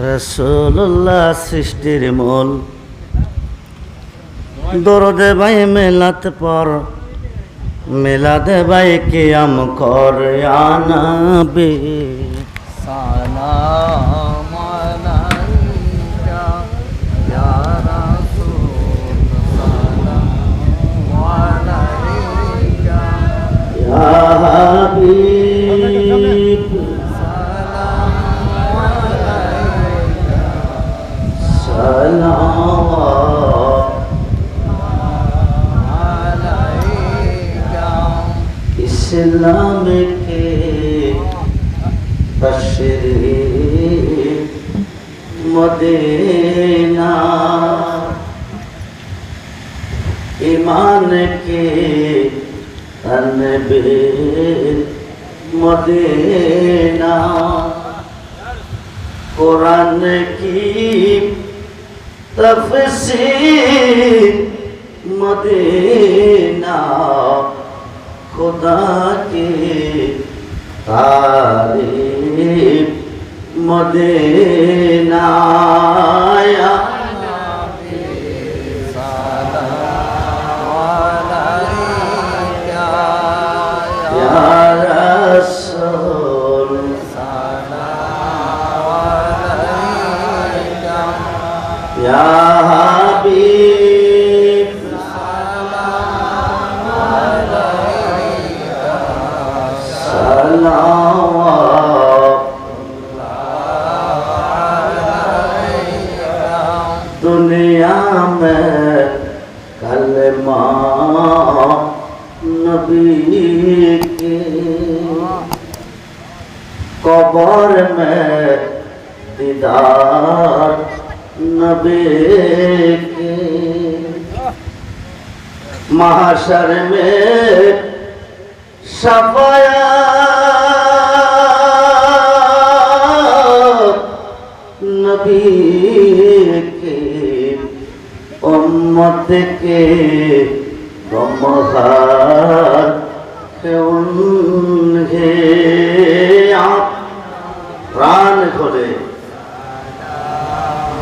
রসুল্লাহ সৃষ্টির মূল। দরদে ভাই মেলাতে পর মেলাদে ভাই কে আম করে আনাবে ইসলামকে বসরে মদেনা। ইমানকে অনবে মদেনা। কোরআন কি তফসির মদেনা। খোদাকে তারে মদে নায়া दीदार नबी के महाशर में सफाया नबी के उम्मत के गमहार है उन्हें आप प्राण खोले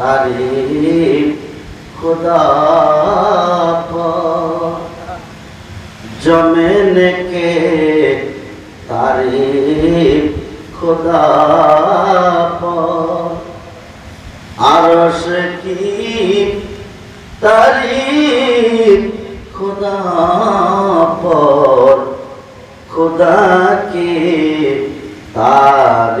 আরে খোদা জমেনে কে তারে খোদা আর সে কি তারি খোদা পর খোদা কে তারিফ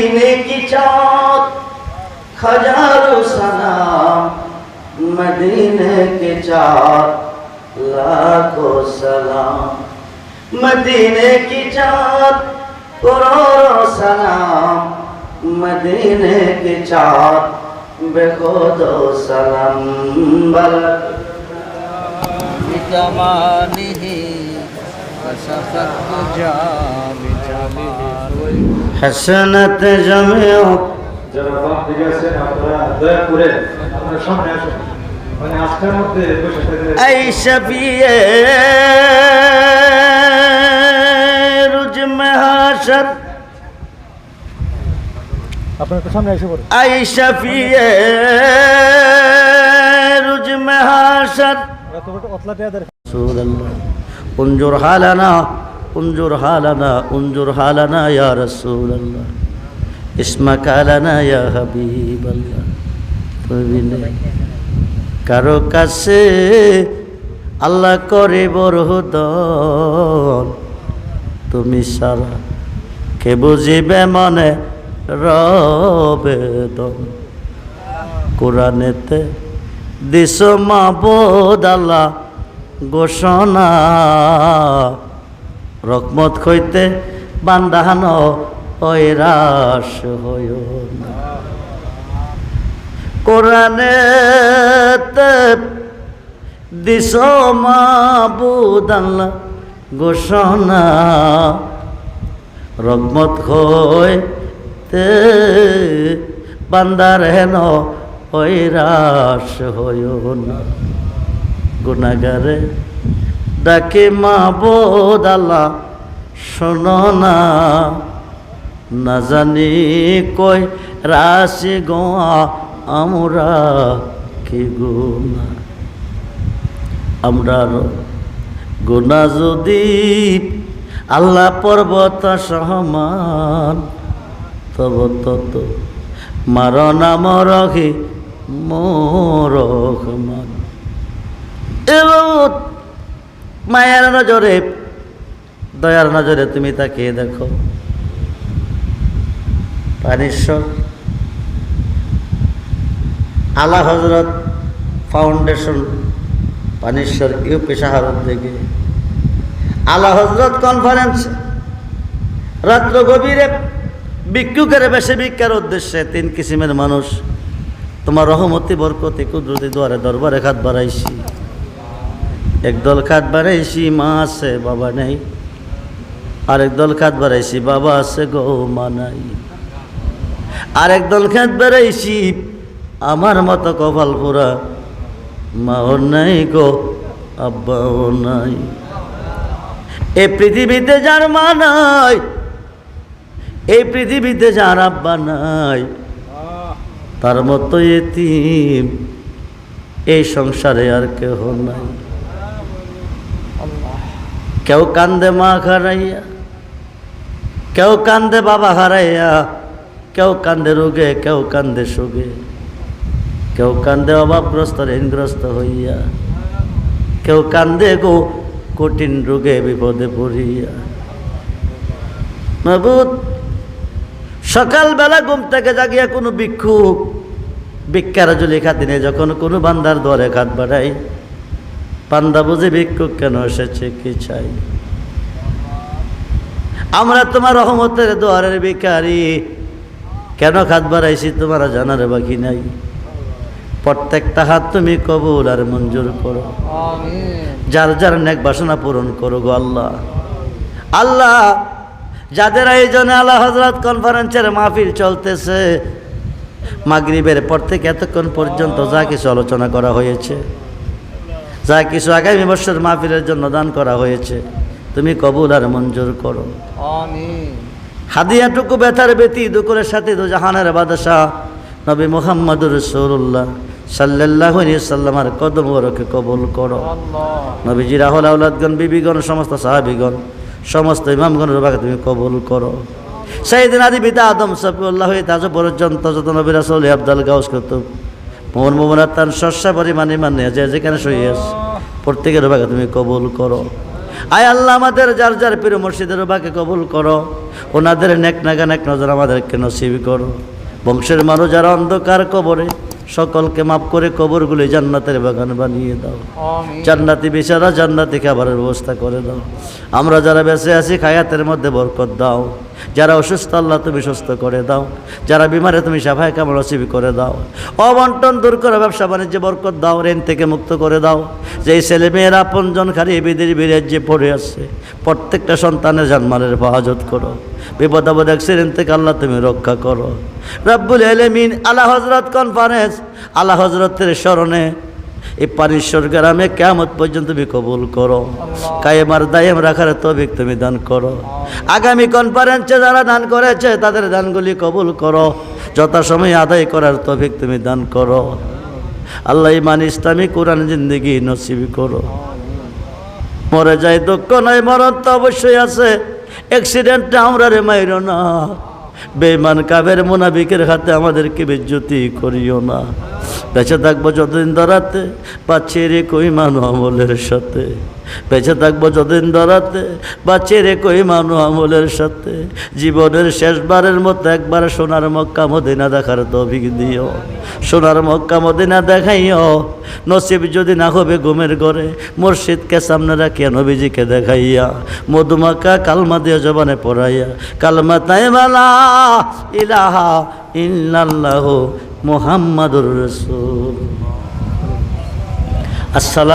मदीने की चाँद, हज़ारों सलाम मदीने के चाँद लाखों सलाम मदीने की चाँद, करोड़ों सलाम मदीने के चाँद बेखोदो सलाम बल। जमानी सफत जा بجماله حسنت جميع যারা বাম দিকে আছেন আপনারা দয়া করে আপনারা সামনে আসুন মানে আজকের মধ্যে বসে থাকলে أي شفيع رجم هاشر আপনারা একটু সামনে এসে পড়ুন أي شفيع رجم هاشر অতলা দেয়া رسول الله انظر حالنا انظر حالنا انظر حالنا يا رسول الله اسمك لنا يا حبيب الله তুমি নেই কারো কাছে আল্লাহ করে বরহুদন তুমি সারা কে বুঝিবে মনে রবেদন কোরআনেতে দিস মাবুদ আল্লাহ ঘোষণা রকমত হইতে বান্দাহান ঐরাস হইও না। কোরআনেতে দিস মাবুদ আল্লাহ ঘোষণা। রকমত হইতে বান্দার হেন ঐরাস হইও না। গুণাগারে ডাকে মা বোদালা শোনো না। না জানি কই রাশি গোয়া আমরা কি গুণা আমরা গুণা যদি আল্লাহ পর্বত সহমান, তব তত মারণ মরহি মোরহমান এবং মায়ার নজরে, দয়ার নজরে তুমি তাকিয়ে দেখো। আলা হজরত ফাউন্ডেশন, পানিশ্বর ইউপি শাহরত থেকে। আলা হজরত কনফারেন্স, রাত্র গভীরে ভিক্ষুকের বেশি ভিক্ষার উদ্দেশ্যে তিন কিসিমের মানুষ, তোমার রহমতি, বরকতি, কুদরতি দুয়ারে, দরবারে খাত বাড়াইছি। একদল খাত বাড়াইছি, মা আছে, বাবা নেই। আরেক দল খাত বাড়াইছি, বাবা আছে গো, মা নাই। আরেক দল খাত বাড়াইছি, আমার মতো কপাল পুরা মাও নাই গো, আব্বাও নাই। এ পৃথিবীতে যার মা নাই এই পৃথিবীতে যার আব্বা নাই, তার মতো এতিম, এই সংসারে আর কেহ নাই। কেউ কান্দে মা হারাইয়া কেউ কান্দে বাবা হারাইয়া কেউ কান্দে রোগে, কেউ কান্দে সুগে কেউ কান্দে অভাবগ্রস্ত ঋণগ্রস্ত হইয়া, কেউ কান্দে গো কঠিন রোগে, বিপদে পড়িয়া। মাবুদ, সকালবেলা ঘুম থেকে জাগিয়া কোনো ভিক্ষুক ভিক্ষার জলি খাতিনে যখন কোনো বান্দার দরে খাত বাড়াই পান্দা বুঝে ভিক্ষুক কেন এসেছে কি চাই? আমরা তোমার রহমতের দোয়ারের ভিকারি কেন খাত বাড়াইছি তোমার জানার বাকি নাই? প্রত্যেকটা হাত তুমি কবুল আর মঞ্জুর করো। যার যার নেক বাসনা পূরণ করো গো আল্লাহ। আল্লাহ যাদের আয়োজনে আল্লাহ হজরত কনফারেন্সের মাহফিল চলতেছে মাগরিবের পর থেকে এতক্ষণ পর্যন্ত যা কিছু আলোচনা করা হয়েছে যা কিছু আগামী বছর মাহফিলের জন্য দান করা হয়েছে তুমি কবুল আর মঞ্জুর করো। হাদিয়াটুকু ব্যথার ব্যতি দুকুরের সাথে দু জাহানের বাদশাহ নবী মোহাম্মদ রসুল্লাহ সাল্লাহ সাল্লামার কদম ওরকে কবুল করো। নবীজি রাহুল আউলাদগণ বিবিগণ সমস্ত সাহাবিগণ সমস্ত ইমামগণের বাকে তুমি কবুল করো। সেই দিন আদি পিতা আদম সফিউল্লাহ তাজ পর্যন্ত যত নবী রাসুল আব্দাল গাউস কুতুব মোহন মোহন তান শস্যা পরিমাণে মানে যে যেখানে সইয়াস প্রত্যেকের বাকে তুমি কবুল করো। আয় আল্লাহ আমাদের যার যার প্রিয় মসজিদের বাকে কবুল করো। ওনাদের নেক নাগা নেক নজর আমাদেরকে নসিব করো। বংশের মানুষ যারা অন্ধকার কবরে সকলকে মাফ করে কবরগুলি জান্নাতের বাগান বানিয়ে দাও। জান্নাতি বিছানা জান্নাতি খাবারের ব্যবস্থা করে দাও। আমরা যারা বেঁচে আছি খায়াতের মধ্যে বরকত দাও। যারা অসুস্থ, আল্লাহ তুমি সুস্থ করে দাও। যারা বিমারে তুমি সাফাই কামড় নসিবি করে দাও। অবন্টন দূর করে ব্যবসা বাণিজ্যে বরকত দাও, ঋণ থেকে মুক্ত করে দাও। যে ছেলে মেয়েরা আপনজন খালি বিদেশ বিরাজ যে পড়ে আসছে প্রত্যেকটা সন্তানের জানমালের হেফাজত করো। বিপদ আপদ অ্যাক্সিডেন্ট থেকে আল্লাহ তুমি রক্ষা করো। রব্বুল এলেমিন আল্লাহ হজরত কনফারেন্স আল্লাহ হজরতের স্মরণে এই পানিশ্বর গ্রামে কেমত পর্যন্ত তুমি কবুল করো। কায়েমার দায়েম রাখার তবিক তুমি দান করো। আগামী কনফারেন্সে যারা দান করেছে তাদের দানগুলি কবুল করো। যথাসময়ে আদায় করার তবিক তুমি দান করো। আল্লাহ ইমান ইসলামী কোরআন জিন্দগি নসিবি করো। মরে যায় দুঃখ নাই মরণ তো অবশ্যই আছে। অ্যাক্সিডেন্টে আমরা রে মাইর না। বেমান কাবের মোনাবিকের হাতে আমাদেরকে বেজ্জতি করিও না। বেঁচে থাকব যতদিন ধরাতে, পাচ্ছি রে কই মানু আমলের সাথে। বেঁচে থাকব যতদিন ধরাতে বাচ্চে রে কই মানু আমলের সাথে। জীবনের শেষবারের মতো একবার সোনার মক্কা মদিনা দেখার তভিক দিও। সোনার মক্কা মদিনা দেখাইও। নসিব যদি না হবে ঘুমের ঘরে, মুর্শিদকে সামনে রাখিয়া নবীজিকে দেখাইয়া। মধুমাকা কালমা দিয়ে জবানে পড়াইয়া, কালমা তাই মালা, ইলাহা ইল্লাল্লাহ মুহাম্মাদুর রসুল আসসালাম